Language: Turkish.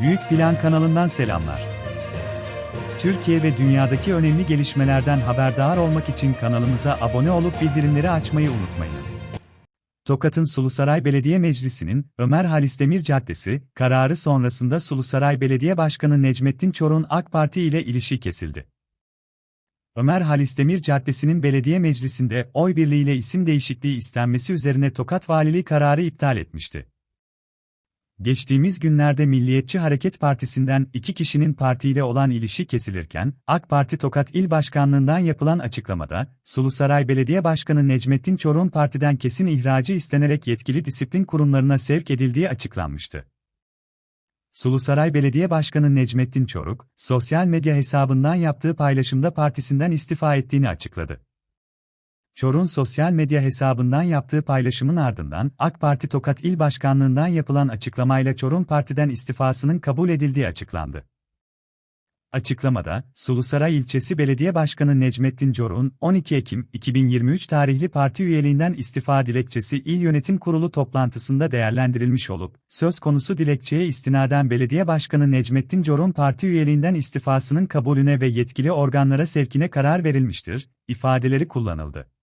Büyük Plan kanalından selamlar. Türkiye ve dünyadaki önemli gelişmelerden haberdar olmak için kanalımıza abone olup bildirimleri açmayı unutmayınız. Tokat'ın Sulusaray Belediye Meclisi'nin Ömer Halis Demir Caddesi kararı sonrasında Sulusaray Belediye Başkanı Necmettin Çorun AK Parti ile ilişki kesildi. Ömer Halis Demir Caddesi'nin belediye meclisinde oy birliğiyle isim değişikliği istenmesi üzerine Tokat Valiliği kararı iptal etmişti. Geçtiğimiz günlerde Milliyetçi Hareket Partisi'nden iki kişinin partiyle olan ilişki kesilirken, AK Parti Tokat İl Başkanlığından yapılan açıklamada, Sulusaray Belediye Başkanı Necmettin Çorun partiden kesin ihracı istenerek yetkili disiplin kurumlarına sevk edildiği açıklanmıştı. Sulusaray Belediye Başkanı Necmettin Çoruk, sosyal medya hesabından yaptığı paylaşımda partisinden istifa ettiğini açıkladı. Çorun sosyal medya hesabından yaptığı paylaşımın ardından AK Parti Tokat İl Başkanlığından yapılan açıklamayla Çorun partiden istifasının kabul edildiği açıklandı. Açıklamada, Sulusaray İlçesi Belediye Başkanı Necmettin Corun, 12 Ekim 2023 tarihli parti üyeliğinden istifa dilekçesi İl Yönetim Kurulu toplantısında değerlendirilmiş olup, söz konusu dilekçeye istinaden Belediye Başkanı Necmettin Corun parti üyeliğinden istifasının kabulüne ve yetkili organlara sevkine karar verilmiştir, ifadeleri kullanıldı.